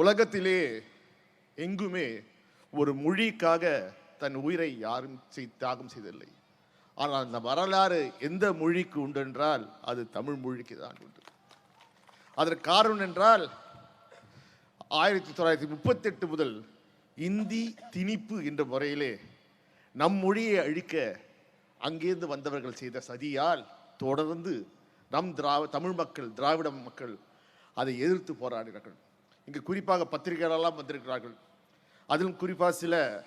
உலகத்திலே எங்குமே ஒரு மொழிக்காக தன் உயிரை யாரும் தியாகம் செய்ததில்லை. ஆனால் அந்த வரலாறு எந்த மொழிக்கு உண்டு என்றால் அது தமிழ் மொழிக்கு தான் உண்டு. அதற்கு காரணம் என்றால் ஆயிரத்தி தொள்ளாயிரத்தி முப்பத்தெட்டு முதல் இந்தி திணிப்பு என்ற முறையிலே நம் மொழியை அழிக்க அங்கேருந்து வந்தவர்கள் செய்த சதியால் தொடர்ந்து நம் திராவ தமிழ் மக்கள் திராவிட மக்கள் அதை எதிர்த்து போராடினார்கள். இங்கு குறிப்பாக பத்திரிகைகளெல்லாம் வந்திருக்கிறார்கள். அதிலும் குறிப்பாக சில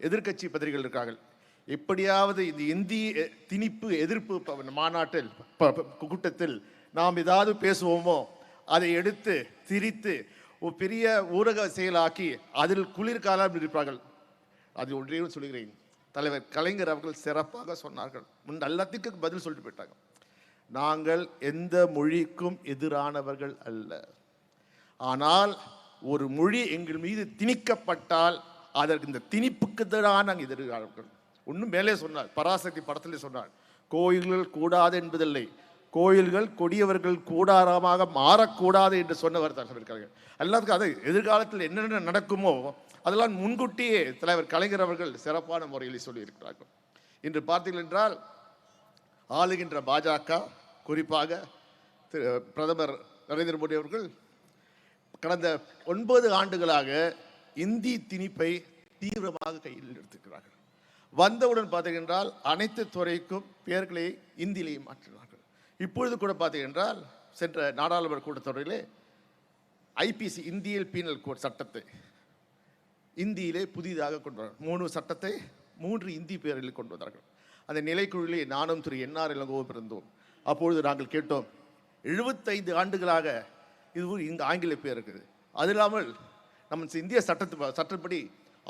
எதிர்க்கட்சி பத்திரிகைகள் இருக்கார்கள். எப்படியாவது இந்த இந்திய திணிப்பு எதிர்ப்பு ப- மாநாட்டில் கூட்டத்தில் நாம் ஏதாவது பேசுவோமோ அதை எடுத்து திரித்து ஒரு பெரிய ஊரக செயலாக்கி அதில் குளிர்காலம் இருப்பார்கள். அது ஒன்றையும் சொல்கிறேன் தலைவர் கலைஞர் அவர்கள் சிறப்பாக சொன்னார்கள். முன் எல்லாத்துக்கும் பதில் சொல்லிட்டு போயிட்டாங்க. நாங்கள் எந்த மொழிக்கும் எதிரானவர்கள் அல்ல. ஆனால் ஒரு மொழி எங்கள் மீது திணிக்கப்பட்டால் அதற்கு இந்த திணிப்புக்கு தான் நாங்கள் எதிர்கிறார்கள் ஒன்றும் மேலே சொன்னார். பராசக்தி படத்திலே சொன்னார். கோயில்கள் கூடாது என்பதில்லை. கோயில்கள் கொடியவர்கள் கூடாரமாக மாறக்கூடாது என்று சொன்னவர் தலைவர் சொல்லியிருக்கார்கள் எல்லாத்துக்கும் அது எதிர்காலத்தில் என்னென்ன நடக்குமோ அதெல்லாம் முன்கூட்டியே தலைவர் கலைஞர் அவர்கள் சிறப்பான முறையில் சொல்லியிருக்கிறார்கள். இன்று பார்த்தீர்கள் என்றால் ஆளுகின்ற பாஜக குறிப்பாக திரு பிரதமர் நரேந்திர மோடி அவர்கள் கடந்த ஒன்பது ஆண்டுகளாக இந்தி திணிப்பை தீவிரமாக கையில் எடுத்துக்கிறார்கள் வந்தவுடன் பார்த்தீங்கன்றால் அனைத்து துறைக்கும் பெயர்களை இந்தியிலேயே மாற்றினார்கள். இப்பொழுது கூட பார்த்தீங்கன்றால் சென்ற நாடாளுமன்ற கூட்டத்தொடரிலே ஐபிசி இந்தியல் பீனல் கோட் சட்டத்தை இந்தியிலே புதிதாக கொண்டு வர மூணு சட்டத்தை மூன்று இந்தி பேரில் கொண்டு வந்தார்கள். அந்த நிலைக்குழுவிலே நானும் திரு என்ஆர் இளங்கோவும் இருந்தோம் அப்பொழுது நாங்கள் கேட்டோம் எழுபத்தைந்து ஆண்டுகளாக இது இந்த ஆங்கில பேர் இருக்குது. அது இல்லாமல் நம்ம இந்திய சட்டத்து சட்டப்படி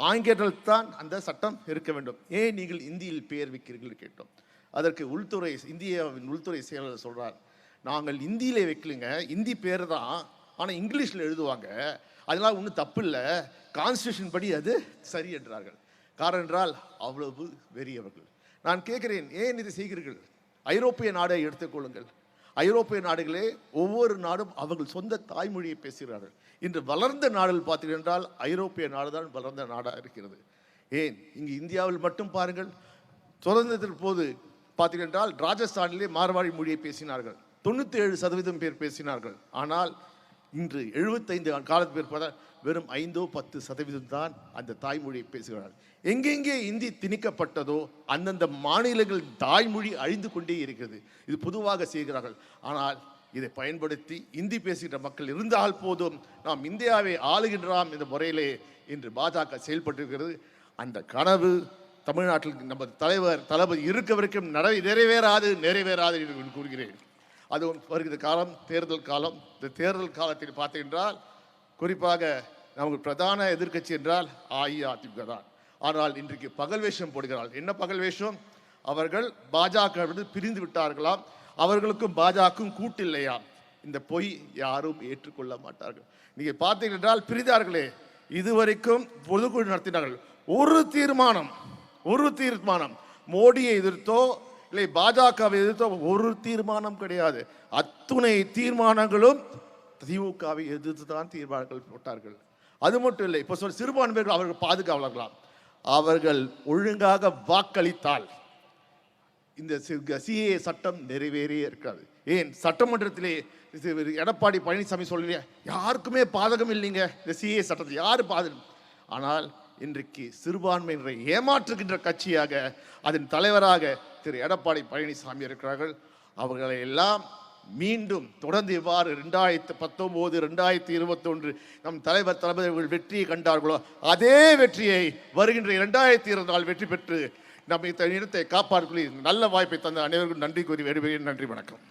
ஆங்கிலத்தில் தான் அந்த சட்டம் இருக்க வேண்டும். ஏன் நீங்கள் இந்தியில் பெயர் வைக்கிறீர்கள் கேட்டோம். அதற்கு உள்துறை இந்தியாவின் உள்துறை செயலர் சொல்கிறார் நாங்கள் இந்தியிலே வைக்கலைங்க. இந்தி பேர் தான் ஆனால் இங்கிலீஷில் எழுதுவாங்க. அதெல்லாம் ஒன்றும் தப்பு இல்லை. கான்ஸ்டியூஷன் படி அது சரி என்றார்கள். காரணம் என்றால் அவ்வளவு வெறியவர்கள். நான் கேட்கிறேன் ஏன் இதை செய்கிறீர்கள்? ஐரோப்பிய நாடை எடுத்துக்கொள்ளுங்கள் ஐரோப்பிய நாடுகளே ஒவ்வொரு நாடும் அவர்கள் சொந்த தாய்மொழியை பேசுகிறார்கள். இன்று வளர்ந்த நாடுகள் பார்த்தீர்கள் என்றால் ஐரோப்பிய நாடு தான் வளர்ந்த நாடாக இருக்கிறது. ஏன்? இங்கு இந்தியாவில் மட்டும் பாருங்கள் சுதந்திரத்தின் போது பார்த்தீர்கள் என்றால் ராஜஸ்தானிலே மார்வாடி மொழியை பேசினார்கள். தொண்ணூற்றி ஏழு சதவீதம் பேர் பேசினார்கள். ஆனால் இன்று எழுபத்தைந்து காலத்து பேர் பார்த்தா வெறும் ஐந்தோ பத்து சதவீதம் தான் அந்த தாய்மொழியை பேசுகிறார்கள். எங்கெங்கே இந்தி திணிக்கப்பட்டதோ அந்தந்த மாநிலங்கள் தாய்மொழி அழிந்து கொண்டே இருக்கிறது. இது பொதுவாக செய்கிறார்கள். ஆனால் இதை பயன்படுத்தி இந்தி பேசுகின்ற மக்கள் இருந்தால் போதும். நாம் இந்தியாவை ஆளுகின்றாம் இந்த முறையிலே இன்று பாஜக செயல்பட்டிருக்கிறது. அந்த கனவு தமிழ்நாட்டில் நமது தலைவர் தளபதி இருக்க வரைக்கும் நிறைவேறாது நிறைவேறாது என்று கூறுகிறேன். அது வருகிற காலம் தேர்தல் காலம். இந்த தேர்தல் காலத்தில் பார்த்தீங்கன்றால் குறிப்பாக நமக்கு பிரதான எதிர்க்கட்சி என்றால் அஇஅதிமுக தான். ஆனால் இன்றைக்கு பகல் வேஷம் போடுகிறார்கள். என்ன பகல் வேஷம்? அவர்கள் பாஜக பிரிந்து விட்டார்களாம். அவர்களுக்கும் பாஜகவும் கூட்டில்லையாம் இந்த பொய் யாரும் ஏற்றுக்கொள்ள மாட்டார்கள். நீங்கள் பார்த்தீர்கள் என்றால் பிரிந்தார்களே இதுவரைக்கும் பொதுக்குழு நடத்தினார்கள். ஒரு தீர்மானம் ஒரு தீர்மானம் மோடியை எதிர்த்தோ இல்லை பாஜகவை எதிர்த்தோ ஒரு தீர்மானம் கிடையாது. அத்துணை தீர்மானங்களும் திமுகவை எதிர்த்து தான் தீர்மானங்கள் போட்டார்கள். அது மட்டும் இல்லை இப்போ சொல் சிறுபான்மையர்கள் அவர்கள் பாதுகாவலர்களாம். அவர்கள் ஒழுங்காக வாக்களித்தால் இந்த சிஏ சட்டம் நிறைவேறியே இருக்காது ஏன்? சட்டமன்றத்திலே எடப்பாடி பழனிசாமி சொல்லலையா யாருக்குமே பாதகம் இல்லைங்க இந்த சிஏ சட்டத்தை யாரு பாதகம்? ஆனால் இன்றைக்கு சிறுபான்மையினரை ஏமாற்றுகின்ற கட்சியாக அதன் தலைவராக திரு எடப்பாடி பழனிசாமி இருக்கிறார்கள். அவர்களை எல்லாம் மீண்டும் தொடர்ந்து இவ்வாறு ரெண்டாயிரத்தி பத்தொம்போது ரெண்டாயிரத்தி இருபத்தொன்று நம் தலைவர் தளபதி அவர்கள் வெற்றியை கண்டார்களோ அதே வெற்றியை வருகின்ற இரண்டாயிரத்தி இருபது நாள் வெற்றி பெற்று நம்ம இந்த இடத்தை காப்பாற்றி நல்ல வாய்ப்பை தந்த அனைவருக்கும் நன்றி கூறி வருகிறேன் நன்றி வணக்கம்.